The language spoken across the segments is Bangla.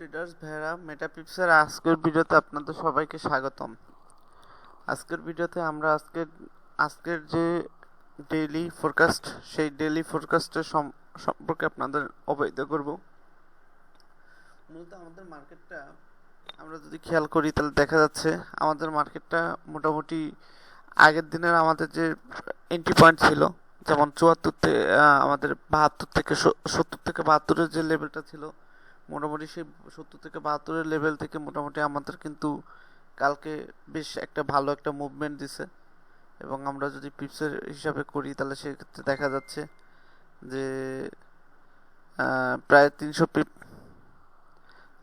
ট্রেডার্স ভেড়া মেটাপিপসের আজকের ভিডিওতে আপনাদের সবাইকে স্বাগতম। আজকের ভিডিওতে আমরা আজকের আজকের যে ডেইলি ফোরকাস্ট সেই ডেইলি ফোরকাস্টের সম্পর্কে আপনাদের অবহিত করব। মূলত আমাদের মার্কেটটা আমরা যদি খেয়াল করি, তাহলে দেখা যাচ্ছে আমাদের মার্কেটটা মোটামুটি আগের দিনের আমাদের যে এন্ট্রি পয়েন্ট ছিল, যেমন চুয়াত্তর থেকে আমাদের বাহাত্তর থেকে সত্তর থেকে বাহাত্তরের যে লেভেলটা ছিল মোটামুটি সেই সত্তর থেকে বাহাত্তরের লেভেল থেকে মোটামুটি আমাদের কিন্তু কালকে বেশ একটা ভালো একটা মুভমেন্ট দিছে। এবং আমরা যদি পিপসের হিসাবে করি, তাহলে সেক্ষেত্রে দেখা যাচ্ছে যে প্রায় তিনশো পিপ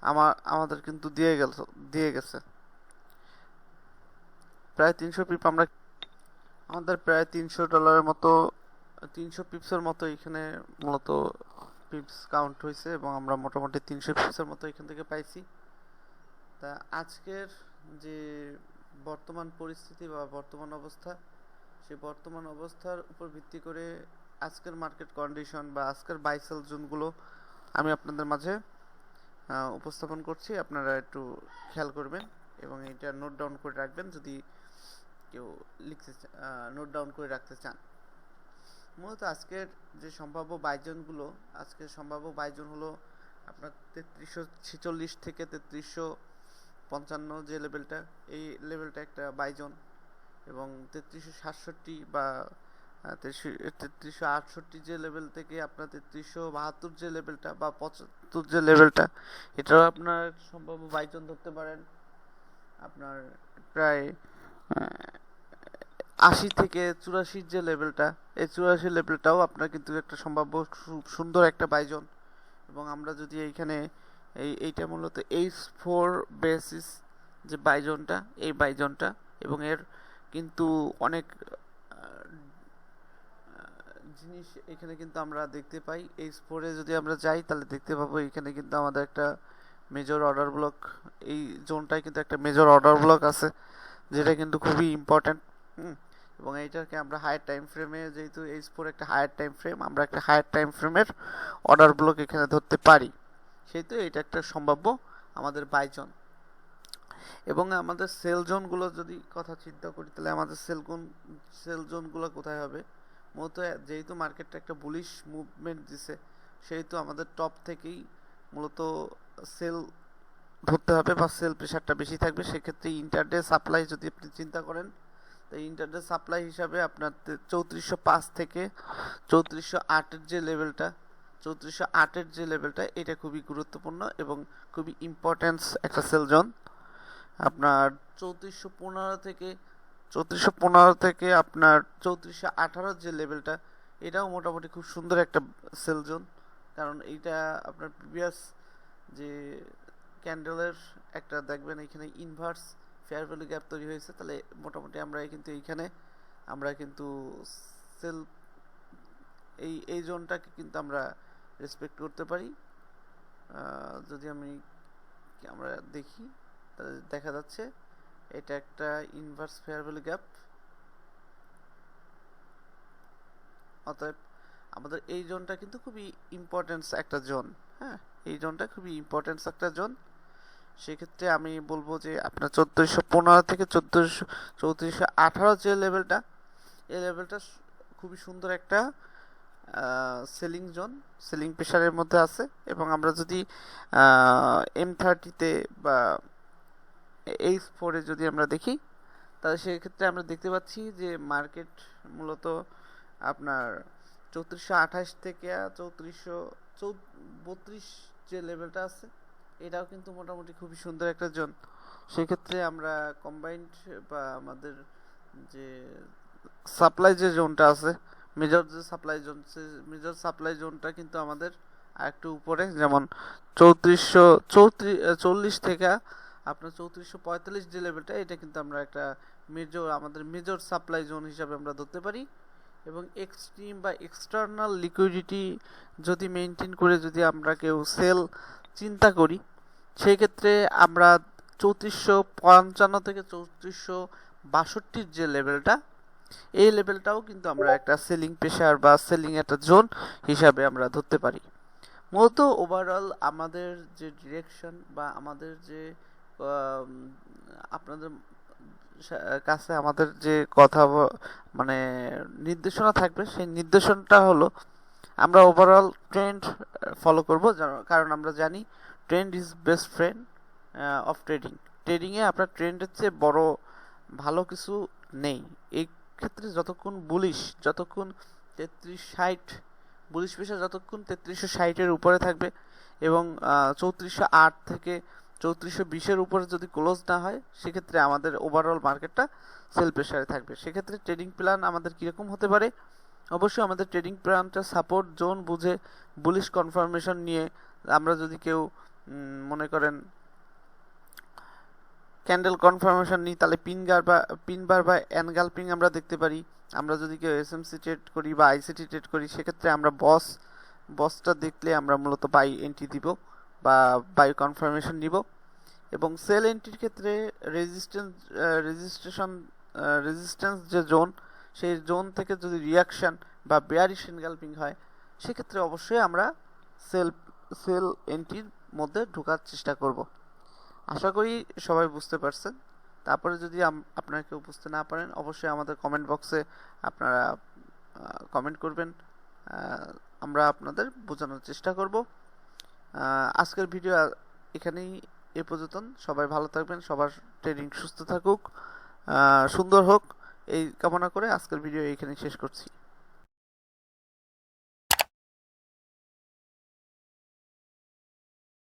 আমার, আমাদের কিন্তু দিয়ে গেল, দিয়ে গেছে। প্রায় তিনশো পিপ আমরা, আমাদের প্রায় তিনশো ডলারের মতো, তিনশো পিপসের মতো এখানে মূলত পিপস কাউন্ট হয়েছে এবং আমরা মোটামুটি তিনশো পিপসের মতো এখান থেকে পাইছি। তা আজকের যে বর্তমান পরিস্থিতি বা বর্তমান অবস্থা সেই বর্তমান অবস্থার উপর ভিত্তি করে আজকের মার্কেট কন্ডিশন বা আজকের বাইসেল জোনগুলো আমি আপনাদের মাঝে উপস্থাপন করছি। আপনারা একটু খেয়াল করবেন এবং এটা নোট ডাউন করে রাখবেন। যদি কেউ লিখতে নোট ডাউন করে রাখতে চান। মূলত আজকের যে সম্ভাব্য বাইজনগুলো, আজকের সম্ভাব্য বাইজন হলো আপনার তেত্রিশশো ছেচল্লিশ থেকে তেত্রিশশো পঞ্চান্ন যে লেভেলটা, এই লেভেলটা একটা বাইজন এবং তেত্রিশশো সাতষট্টি বা তেত্রিশশো আটষট্টি যে লেভেল থেকে আপনার তেত্রিশশো বাহাত্তর যে লেভেলটা বা পঁচাত্তর যে লেভেলটা, এটাও আপনার সম্ভাব্য বাইজন ধরতে পারেন। আপনার প্রায় আশি থেকে চুরাশির যে লেভেলটা এই চুরাশি লেভেলটাও আপনার কিন্তু একটা সম্ভাব্য সুন্দর একটা বাইজন। এবং আমরা যদি এইখানে এই, এইটা মূলত এইচ ফোর বেসিস যে বাইজনটা, এই বাইজনটা, এবং এর কিন্তু অনেক জিনিস এখানে কিন্তু আমরা দেখতে পাই। এইচ ফোরে যদি আমরা যাই, তাহলে দেখতে পাবো এখানে কিন্তু আমাদের একটা মেজর অর্ডার ব্লক এই জোনটায় কিন্তু একটা মেজর অর্ডার ব্লক আছে, যেটা কিন্তু খুবই ইম্পর্ট্যান্ট হুম। এবং এইটাকে আমরা হায়ার টাইম ফ্রেমে যেহেতু এইচ ফোর একটা হায়ার টাইম ফ্রেম আমরা একটা হায়ার টাইম ফ্রেমের অর্ডার ব্লক এখানে ধরতে পারি। সেহেতু এটা একটা সম্ভাব্য আমাদের বাইজন এবং আমাদের সেল জোনগুলো যদি কথা চিন্তা করি, তাহলে আমাদের সেল কোন সেল জোনগুলো কোথায় হবে? মূলত যেহেতু মার্কেটটা একটা বুলিশ মুভমেন্ট দিছে, সেহেতু আমাদের টপ থেকেই মূলত সেল ধরতে হবে বা সেল প্রেশারটা বেশি থাকবে। সেক্ষেত্রে ইন্টারডে সাপ্লাই যদি আপনি চিন্তা করেন তো ইন্টারনেট সাপ্লাই হিসাবে আপনার চৌত্রিশশো পাঁচ থেকে চৌত্রিশশো আটের যে লেভেলটা চৌত্রিশশো আটের যে লেভেলটা এটা খুবই গুরুত্বপূর্ণ এবং খুবই ইম্পর্টেন্স একটা সেল জোন। আপনার চৌত্রিশশো পনেরো থেকে, চৌত্রিশশো পনেরো থেকে আপনার চৌত্রিশশো আঠারো যে লেভেলটা এটাও মোটামুটি খুব সুন্দর একটা সেল জোন। কারণ এইটা আপনার প্রিভিয়াস যে ক্যান্ডেলের একটা দেখবেন, এখানে ইনভার্স ফেয়ার ভ্যালু গ্যাপ তৈরি হয়েছে, তাহলে মোটামুটি আমরা কিন্তু এইখানে, আমরা কিন্তু সেল এই এই জোনটাকে কিন্তু আমরা রেসপেক্ট করতে পারি। যদি আমি আমরা দেখি, তাহলে দেখা যাচ্ছে এটা একটা ইনভার্স ফেয়ার ভ্যালু গ্যাপ অতএব আমাদের এই জোনটা কিন্তু খুবই ইম্পর্টেন্স একটা জোন হ্যাঁ? এই জোনটা খুবই ইম্পর্টেন্স একটা জোন। সেক্ষেত্রে আমি বলব যে আপনার চোদ্দোশো পনেরো থেকে চোদ্দোশো, চৌত্রিশশো আঠারো যে লেভেলটা এই লেভেলটা খুবই সুন্দর একটা সেলিং জোন সেলিং প্রেশারের মধ্যে আছে। এবং আমরা যদি এম থার্টিতে বা এইচ ফোরে যদি আমরা দেখি, তাহলে সেক্ষেত্রে আমরা দেখতে পাচ্ছি যে মার্কেট মূলত আপনার চৌত্রিশশো আঠাশ থেকে চৌত্রিশশো, চৌ, বত্রিশ যে লেভেলটা আছে এটাও কিন্তু মোটামুটি খুবই সুন্দর একটা জোন। সেক্ষেত্রে আমরা কম্বাইন্ড বা আমাদের যে সাপ্লাই যে জোনটা আছে মেজর যে সাপ্লাই জোন, সে মেজর সাপ্লাই জোনটা কিন্তু আমাদের আরেকটু উপরে, যেমন চৌত্রিশশো চৌত্রিশ চল্লিশ থেকে আপনার চৌত্রিশশো পঁয়তাল্লিশ যে লেভেলটা এটা কিন্তু আমরা একটা মেজর আমাদের মেজর সাপ্লাই জোন হিসাবে আমরা ধরতে পারি। এবং এক্সট্রিম বা এক্সটার্নাল লিকুইডিটি যদি মেনটেন করে যদি আমরা কেউ সেল চিন্তা করি সেই ক্ষেত্রে আমরা চৌত্রিশশো পঞ্চান্ন থেকে চৌত্রিশশো বাষট্টির যে লেভেলটা এই লেভেলটাও কিন্তু আমরা একটা সেলিং প্রেশার বা সেলিং একটা জোন হিসাবে আমরা ধরতে পারি। মূলত ওভারঅল আমাদের যে ডিরেকশন বা আমাদের যে আপনাদের কাছে আমাদের যে কথা মানে নির্দেশনা থাকবে, সেই নির্দেশনটা হলো আমরা ওভারঅল ট্রেন্ড ফলো করব কারণ আমরা জানি trend is best friend of trading ট্রেডিংয়ে আপনার ট্রেন্ডের চেয়ে বড় ভালো কিছু নেই। এই ক্ষেত্রে যতক্ষণ বুলিশ যতক্ষণ তেত্রিশ ষাট বুলিশ পেশা যতক্ষণ তেত্রিশশো ষাটের উপরে থাকবে এবং চৌত্রিশশো আট থেকে চৌত্রিশশো বিশের উপরে যদি ক্লোজ না হয়, সেক্ষেত্রে আমাদের ওভারঅল মার্কেটটা সেল প্রেশারে থাকবে। সেক্ষেত্রে ট্রেডিং প্ল্যান আমাদের কীরকম হতে পারে? অবশ্যই আমাদের ট্রেডিং প্ল্যানটা সাপোর্ট জোন বুঝে বুলিশ কনফার্মেশন নিয়ে আমরা যদি কেউ মনে করেন ক্যান্ডেল কনফার্মেশন নিই, তাহলে পিনগার বা পিনবার বা অ্যানগালপিং আমরা দেখতে পারি। আমরা যদি কেউ এসএমসি ট্রেড করি বা আইসিটি ট্রেড করি, সেক্ষেত্রে আমরা বস বসটা দেখলে আমরা মূলত বাই এন্ট্রি দিব। বা বাই কনফার্মেশন নিব এবং সেল এন্ট্রির ক্ষেত্রে রেজিস্ট্যান্স রেজিস্ট্রেশন রেজিস্ট্যান্স যে জোন সেই জোন থেকে যদি রিয়াকশন বা বেয়ারিশ এনগালপিং হয়, সেক্ষেত্রে অবশ্যই আমরা সেল সেল এন্ট্রির মধ্যে ঢোকার চেষ্টা করব। আশা করি সবাই বুঝতে পারছেন। তারপরে যদি আপনারা কেউ বুঝতে না পারেন, অবশ্যই আমাদের কমেন্ট বক্সে আপনারা কমেন্ট করবেন। আমরা আপনাদের বোঝানোর চেষ্টা করব। আজকের ভিডিও এখানেই এ পর্যন্ত সবাই ভালো থাকবেন, সবার ট্রেনিং সুস্থ থাকুক সুন্দর হোক, এই কামনা করে আজকের ভিডিও এখানেই শেষ করছি।